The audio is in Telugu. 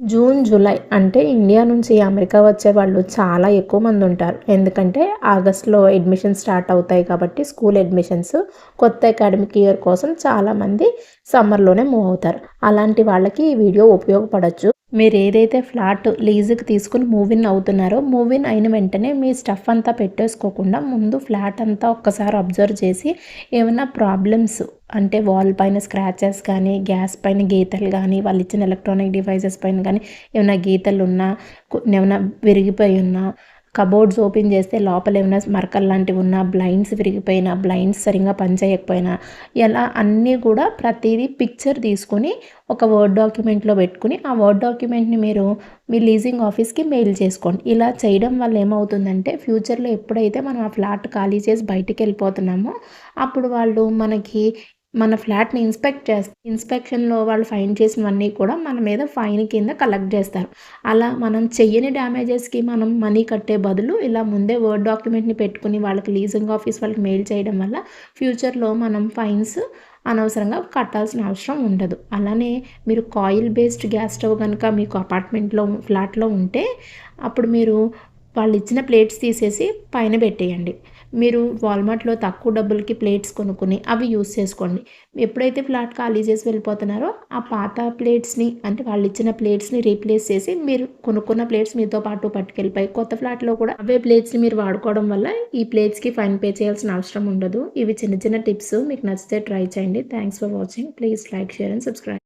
జూన్ జూలై అంటే ఇండియా నుంచి అమెరికా వచ్చే వాళ్ళు చాలా ఎక్కువ మంది ఉంటారు. ఎందుకంటే ఆగస్ట్లో అడ్మిషన్ స్టార్ట్ అవుతాయి కాబట్టి స్కూల్ అడ్మిషన్స్ కొత్త అకాడమిక్ ఇయర్ కోసం చాలామంది సమ్మర్లోనే మూవ్ అవుతారు. అలాంటి వాళ్ళకి ఈ వీడియో ఉపయోగపడవచ్చు మీరు ఏదైతే ఫ్లాట్ లీజుకి తీసుకుని మూవ్ అవుతున్నారో మూవిన్ అయిన వెంటనే మీ స్టఫ్ అంతా పెట్టేసుకోకుండా ముందు ఫ్లాట్ అంతా ఒక్కసారి అబ్జర్వ్ చేసి ఏమైనా ప్రాబ్లమ్స్ అంటే వాల్ పైన స్క్రాచెస్ కానీ గ్యాస్ పైన గీతలు కానీ వాళ్ళు ఇచ్చిన ఎలక్ట్రానిక్ డివైసెస్ పైన కానీ ఏమైనా గీతలు ఉన్నా ఏమైనా విరిగిపోయి ఉన్నా కబోర్డ్స్ ఓపెన్ చేస్తే లోపల ఏమైనా మరకలు లాంటివి ఉన్నా బ్లైండ్స్ విరిగిపోయినా బ్లైండ్స్ సరిగ్గా పనిచేయకపోయినా ఇలా అన్నీ కూడా ప్రతిదీ పిక్చర్ తీసుకొని ఒక వర్డ్ డాక్యుమెంట్లో పెట్టుకుని ఆ వర్డ్ డాక్యుమెంట్ని మీరు మీ లీజింగ్ ఆఫీస్కి మెయిల్ చేసుకోండి. ఇలా చేయడం వల్ల ఏమవుతుందంటే ఫ్యూచర్లో ఎప్పుడైతే మనం ఆ ఫ్లాట్ ఖాళీ చేసి బయటికి వెళ్ళిపోతున్నామో అప్పుడు వాళ్ళు మనకి మన ఫ్లాట్ని ఇన్స్పెక్ట్ చేస్తారు ఇన్స్పెక్షన్లో వాళ్ళు ఫైన్ చేసినవన్నీ కూడా మన మీద ఫైన్ కింద కలెక్ట్ చేస్తారు. అలా మనం చెయ్యని డ్యామేజెస్కి మనం మనీ కట్టే బదులు ఇలా ముందే వర్డ్ డాక్యుమెంట్ని పెట్టుకుని వాళ్ళకి లీజింగ్ ఆఫీస్ వాళ్ళకి మెయిల్ చేయడం వల్ల ఫ్యూచర్లో మనం ఫైన్స్ అనవసరంగా కట్టాల్సిన అవసరం ఉండదు. అలానే మీరు కాయిల్ బేస్డ్ గ్యాస్ స్టవ్ కనుక మీకు అపార్ట్మెంట్లో ఫ్లాట్లో ఉంటే అప్పుడు మీరు వాళ్ళు ఇచ్చిన ప్లేట్స్ తీసేసి పైన పెట్టేయండి. మీరు వాల్మార్ట్లో తక్కువ డబ్బులకి ప్లేట్స్ కొనుక్కుని అవి యూస్ చేసుకోండి. ఎప్పుడైతే ఫ్లాట్ ఖాళీ చేసి వెళ్ళిపోతున్నారో ఆ పాత ప్లేట్స్ని అంటే వాళ్ళు ఇచ్చిన ప్లేట్స్ని రీప్లేస్ చేసి మీరు కొనుక్కున్న ప్లేట్స్ మీతో పాటు పట్టుకెళ్ళిపోయి కొత్త ఫ్లాట్లో కూడా అవే ప్లేట్స్ని మీరు వాడుకోవడం వల్ల ఈ ప్లేట్స్కి ఫైన్ పే చేయాల్సిన అవసరం ఉండదు. ఇవి చిన్న చిన్న టిప్స్ మీకు నచ్చితే ట్రై చేయండి. Thanks for watching please like share and subscribe